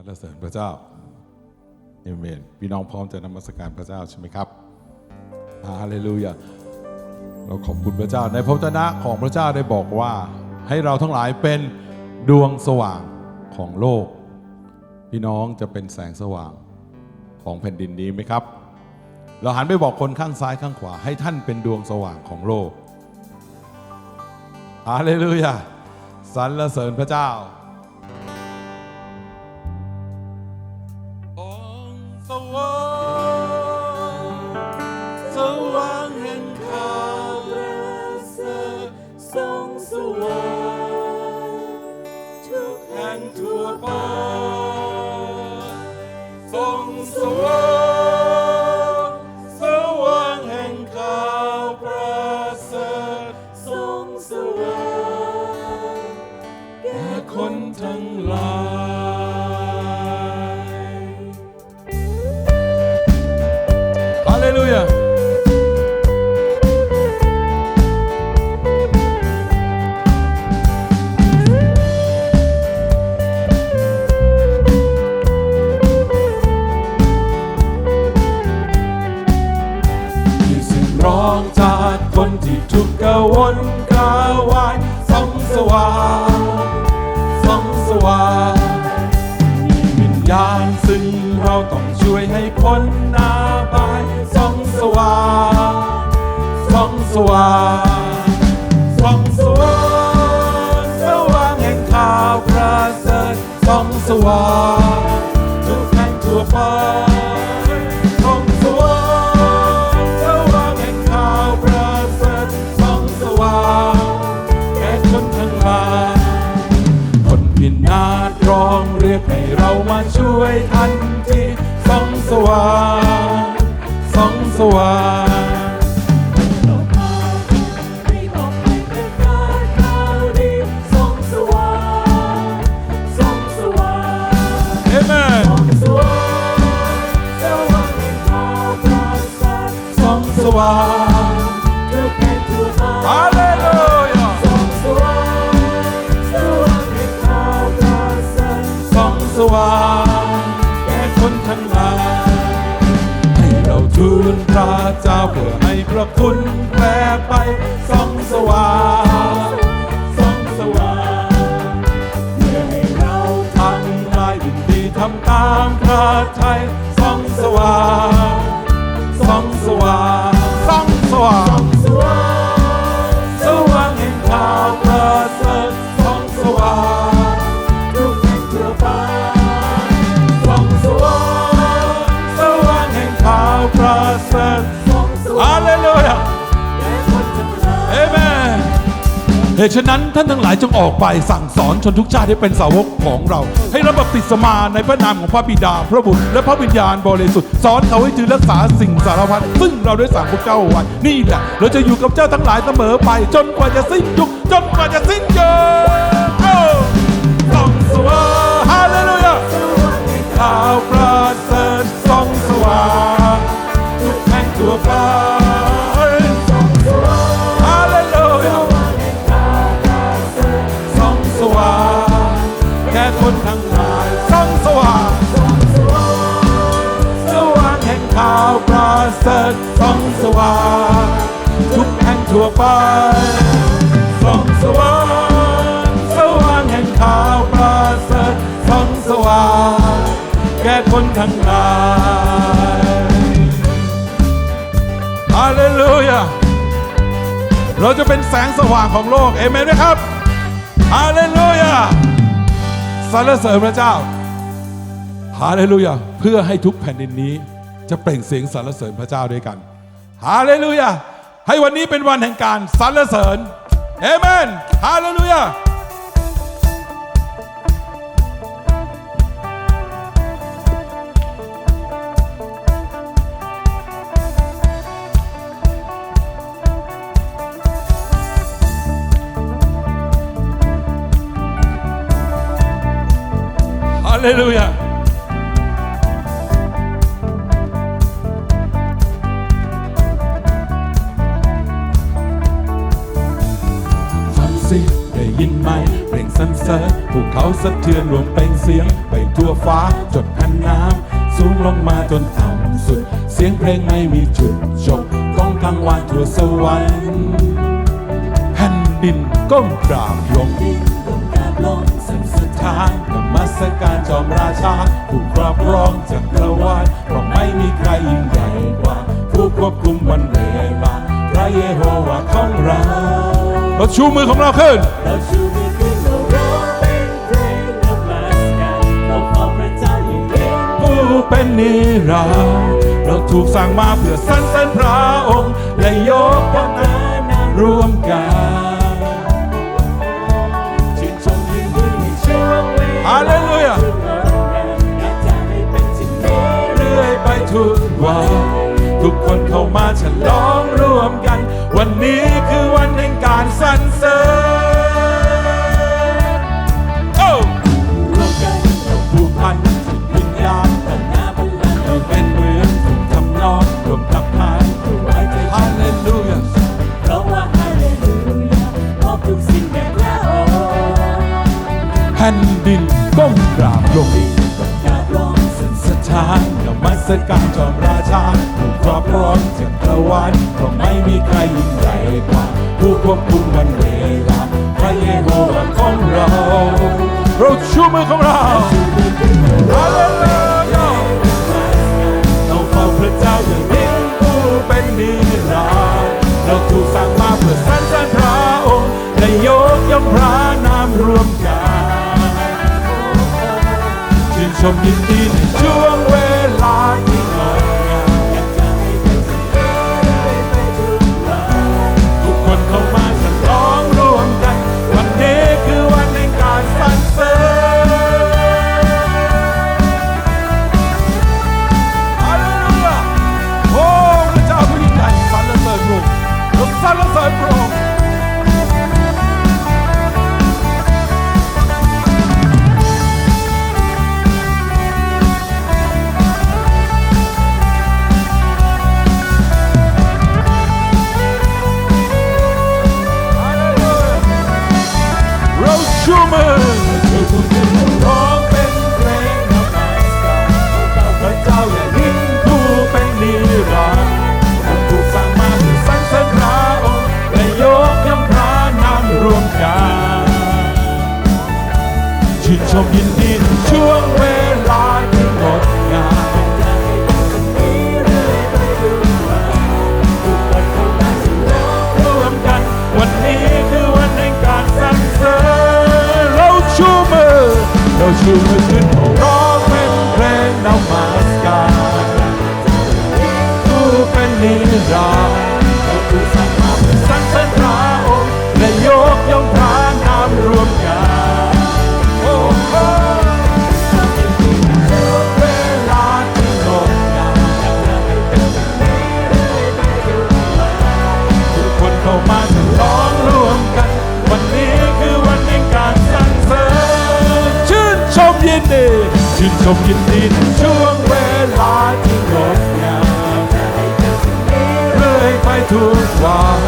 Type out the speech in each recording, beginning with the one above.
รรเสริญพระเจ้าเอเมนพี่น้องพร้อมจะนมัสการพระเจ้าใช่ไหมครับฮาเลลูยาเราขอบคุณพระเจ้าในพระวจนะของพระเจ้าได้บอกว่า ให้เราทั้งหลายเป็นดวงสว่างของโลก พี่น้องจะเป็นแสงสว่างของแผ่นดินนี้ไหมครับ เราหันไปบอกคนข้างซ้ายข้างขวา ให้ท่านเป็นดวงสว่างของโลกฮาเลลูยาสรรเสริญพระเจ้า ทรงสว่าง วนกระวายส่องสว่างส่องสว่างมีวิญญาณซึ่งเราต้องช่วยให้พ้นหน้าบายส่องสว่างส่องสว่างส่องสว่างสว่างแห่งข่าวประเสริฐส่องสว่าง ช่วยทันทีส่องสว่างส่องสว่างให้บอกให้ประกาศข่าวดีส่องสว่าง เราทูลพระเจ้าเพื่อให้พระคุณแผ่ไปส่องสว่าง เหตุฉะนั้นท่านทั้งหลายจงออกไปสั่งสอนชนทุกชาติให้เป็นสาวกของเรา ให้รับบัพติศมาในพระนามของพระบิดา พระบุตรและพระวิญญาณบริสุทธิ์สอนเขาให้ถือรักษาสิ่งสารพัดซึ่งเราได้สั่งพวกเจ้าไว้นี่แหละเราจะอยู่กับเจ้าทั้งหลายเสมอไป จนกว่าจะสิ้นยุคจนกว่าจะสิ้นยุคโอ้ส่องสว่างฮาเลลูยาข่าวประเสริฐส่องสว่าง ทั่วไปส่องสว่างสว่างแห่งข่าวประเสริฐส่องสว่างแก่คนทั้งหลายฮาเลลูยาเราจะเป็นแสงสว่างของโลกเอเมนไหมครับฮาเลลูยาสรรเสริญพระเจ้าฮาเลลูยาเพื่อให้ทุกแผ่นดินนี้จะเปล่งเสียงสรรเสริญพระเจ้าด้วยกันฮาเลลูยา ให้วันนี้เป็นวันแห่งการสรรเสริญเอเมนฮาเลลูยาฮาเล สิได้ยินไหมเปล่งสรรเสริญพวกเขาสะเทือนรวมเปล่งเสียงไปทั่วฟ้าจดแผ่นน้ำสูงลงมาจนต่ำสุด เสียงเพลงไม่มีจุดจบก้องกลางวานทั่วสวรรค์แผ่นดินก้มกราบลงดินก้มกราบลงสันสะทานนมัสการจอมราชาผู้ครอบครองจักรวาลเพราะไม่มีใครยิ่งใหญ่กว่า ผู้ควบคุมวันเวลาพระเยโฮวาของเราเราชูมือของเราขึ้นเราชู เป็นนิรันดร์เราถูกสร้างมาเพื่อสรรเสริญพระองค์ และยกย่องนานารวมกันชื่นชมยินดีในช่วงเวลาฮาเลลูยาที่งดงามอยากจะให้เป็นเช่นนี้เรื่อยไปทุกวันทุกคนเข้ามาฉลองรวมกัน วันนี้คือวันแห่งการสรรเสริญ แผ่นดินก้มกราบลงกราบลงสุดสถานนมัสการจอมราชาผู้ครอบครองจักรวาลเพราะไม่มีใครยิ่งใหญ่กว่า ผู้ควบคุมวันเวลาพระเยโฮวาของเราเราชูมือของเราฮาเลลูยาเราเฝ้าพระเจ้าอย่างยิ่งผู้เป็นนิรันดร์เราถูกสร้างมาเพื่อสรรเสริญพระองค์และยกย่องพระนามรวมกัน ชมยินดีในช่วงเวลานี้ ชื่นชมยินดีช่วงเวลาที่งดงามร่วมกัน วันนี้คือวันแห่งการสรรเสริญเราชูมือ เราชูมือขึ้นร้องเป็นเพลงนมัสการผู้เป็นนิรันดร์ ชื่นชมยินดีในช่วงเวลาที่งดงามเรื่อยไปทุกวัน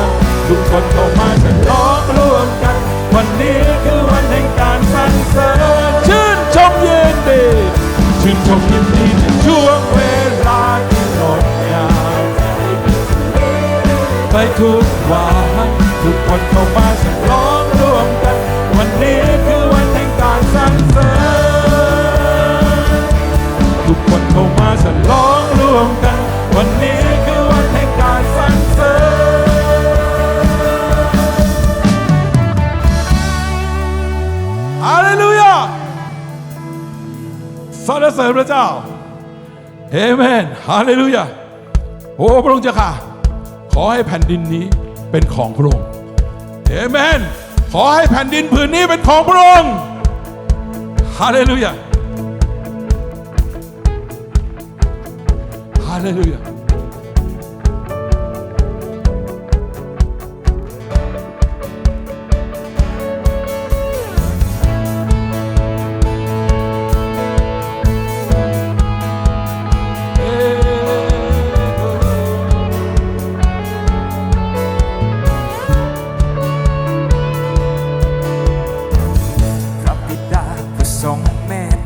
ทุกคนเข้ามาฉลองร่วมกัน วันนี้คือวันแห่งการสรรเสริญชื่นชมยินดีชื่นชมยินดีในช่วงเวลาที่งดงามไปทุกวันทุกคนเข้ามาฉลองร่วมกัน วันนี้ เข้ามาฉลองร่วมกัน วันนี้คือวันแห่งการสรรเสริญฮาเลลูยาสรรเสริญพระเจ้าเอเมนฮาเลลูยาโอ้พระองค์เจ้าค่ะ ขอให้แผ่นดินนี้เป็นของพระองค์เอเมน ขอให้แผ่นดินผืนนี้เป็นของพระองค์ฮาเลลูยา Hallelujah.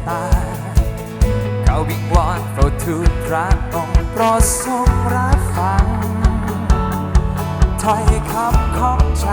Trai, kau bingung kau tu terang รดทรงรับฟังถ้อยคำของใจ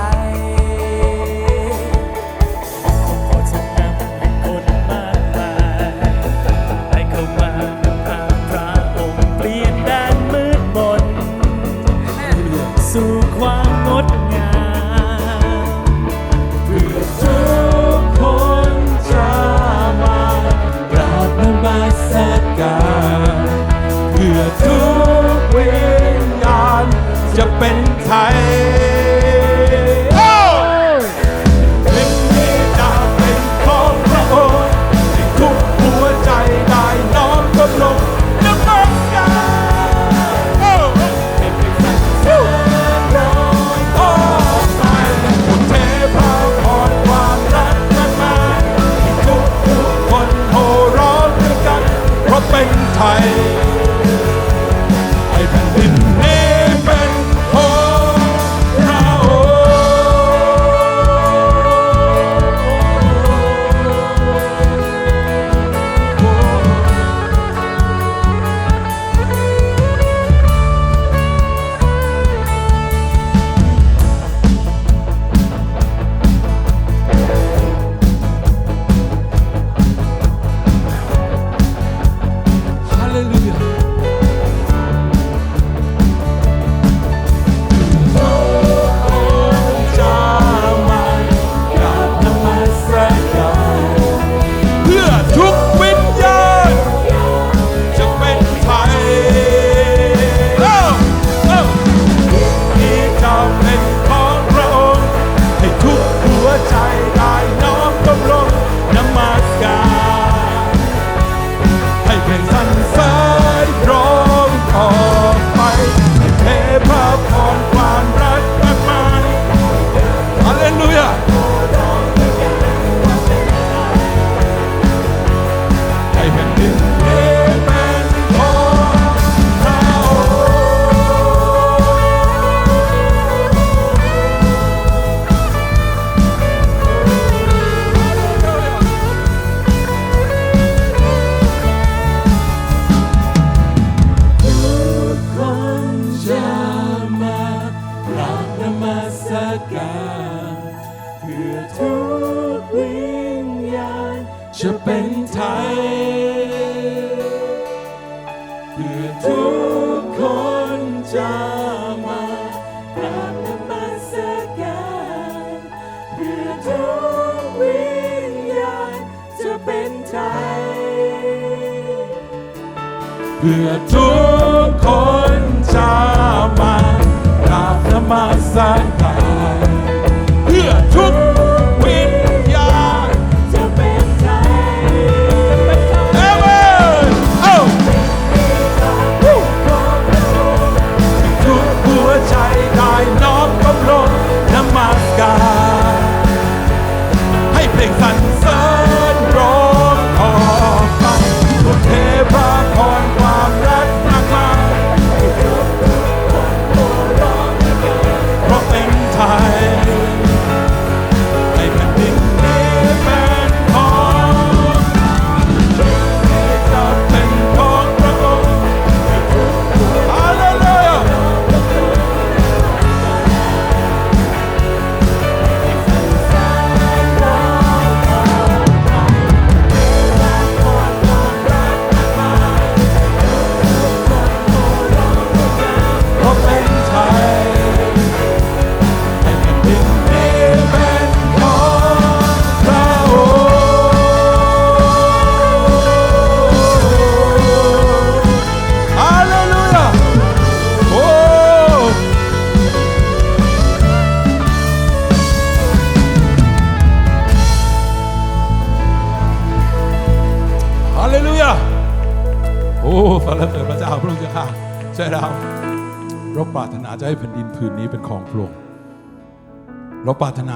santa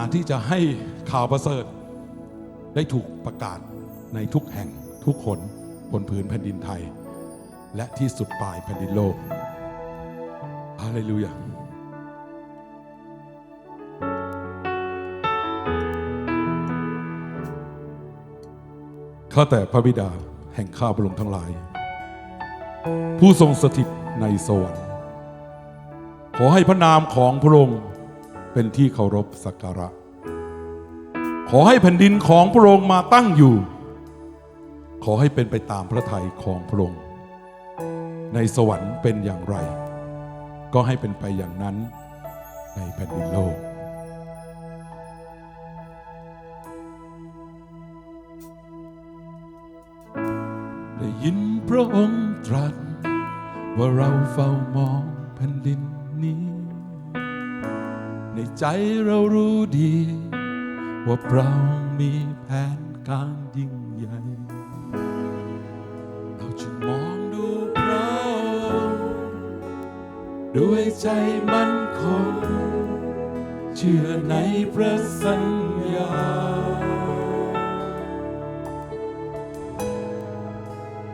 การที่จะให้ข่าวประเสริฐ ได้ถูกประกาศในทุกแห่งทุกคนบนผืนแผ่นดินไทย และที่สุดปลายแผ่นดินโลกฮาเลลูยาข้าแต่พระบิดาแห่งข้าพระองค์ทั้งหลาย ผู้ทรงสถิตในสวรรค์ขอให้พระนามของพระองค์เป็นที่เคารพสักการะ ขอให้แผ่นดินของพระองค์มาตั้งอยู่ ขอให้เป็นไปตามพระทัยของพระองค์ ในสวรรค์เป็นอย่างไร ก็ให้เป็นไปอย่างนั้นในแผ่นดินโลกได้ยินพระองค์ตรัสว่าเราเฝ้ามองแผ่นดินนี้ ในใจเรารู้ดี ว่าเรามีแผนการยิ่งใหญ่ เราจึงมองดูพระองค์ด้วยใจมั่นคง เชื่อในพระสัญญา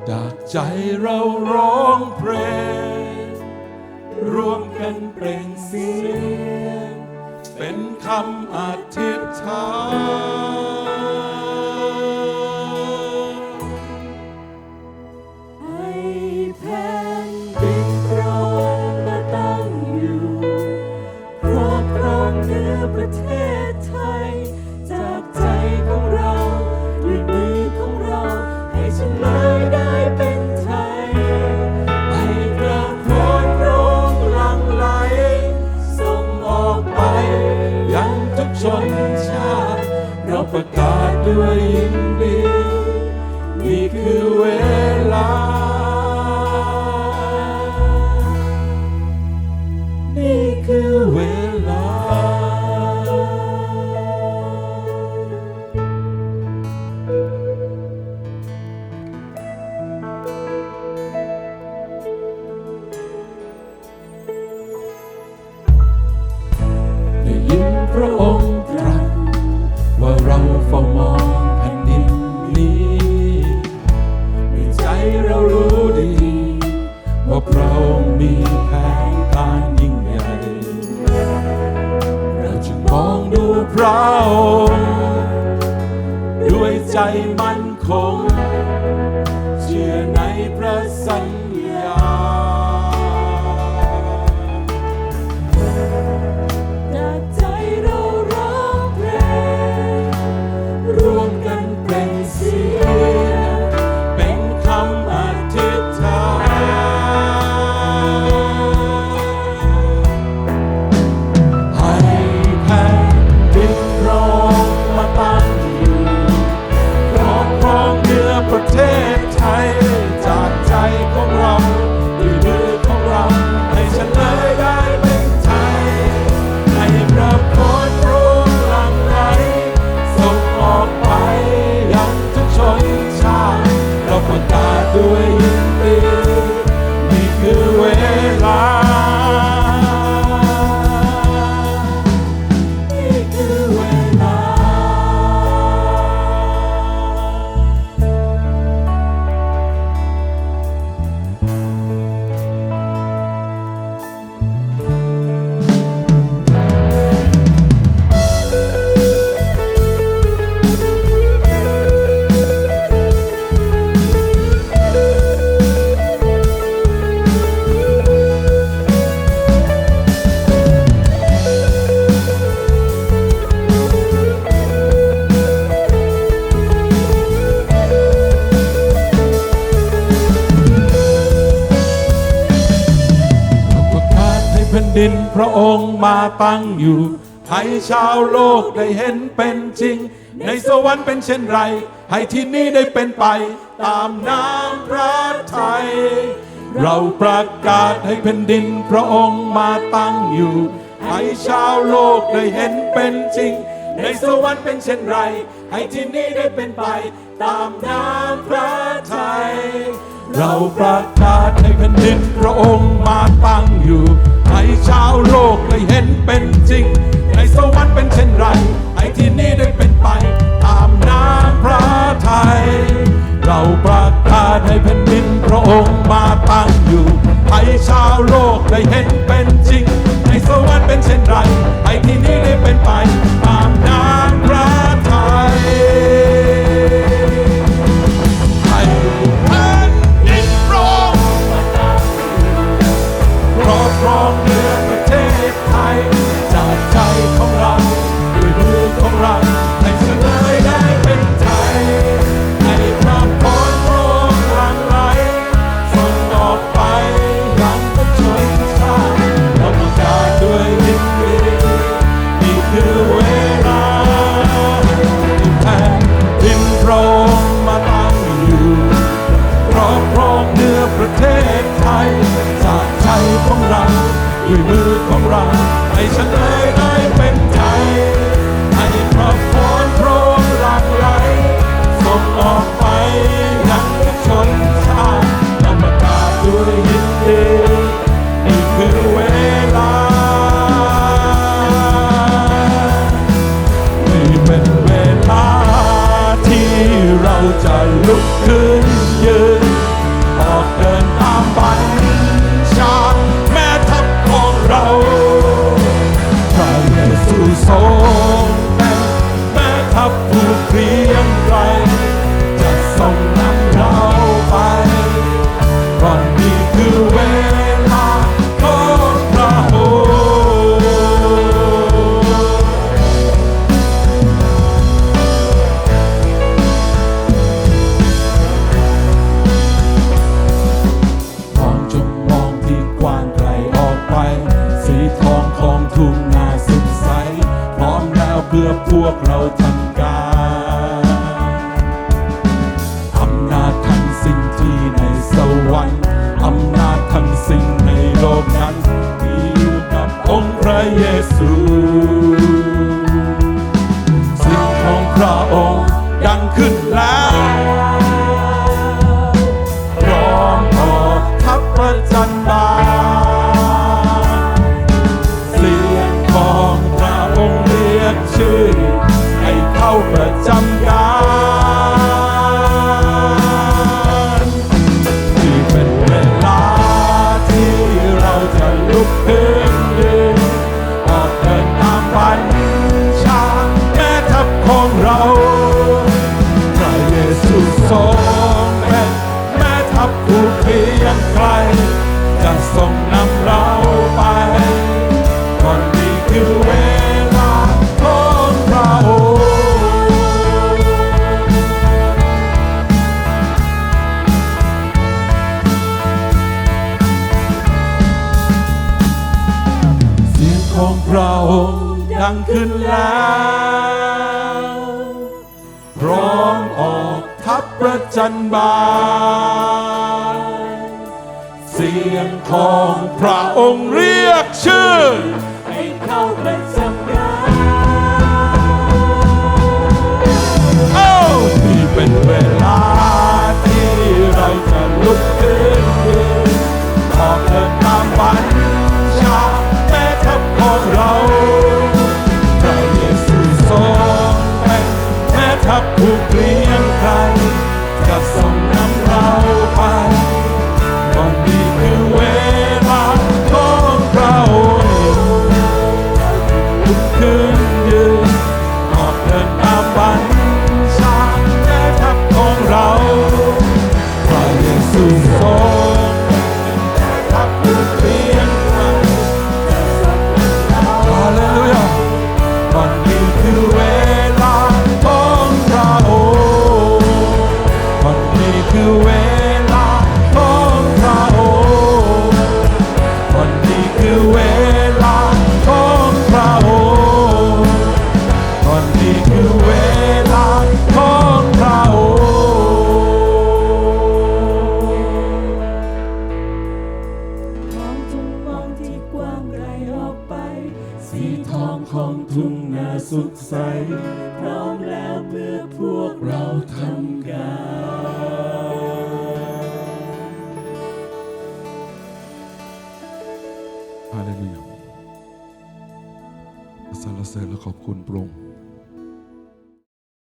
จากใจเราร้องเพลงร่วมกันเปล่งเสียง เป็นคำอธิษฐาน ให้ องค์มาตั้งอยู่ ให้ชาวโลกได้เห็นเป็นจริง ในสวรรค์เป็นเช่นไร ให้ที่นี่ได้เป็นไป ตามน้ำพระทัยเราประกาศให้แผ่นดินพระองค์มาตั้งอยู่ ให้ชาวโลกได้เห็นเป็นจริง ในสวรรค์เป็นเช่นไร ให้ที่นี่ได้เป็นไป ตามน้ำพระทัยเราประกาศให้แผ่นดินพระองค์มาตั้งอยู่าวโลกได้เห็นเป็นจริง ในสวรรค์เป็นเช่นไรให้ที่นี่ได้เป็นไป ตามน้ำพระทัยเราประกาศให้แผ่นดินพระองค์มาตั้งอยู่ให้ชาวโลกได้เห็นเป็นจริง ในสวรรค์เป็นเช่นไรให้ที่นี่ได้เป็นไป ตามน้ำพระ พื่อพวกเราทำ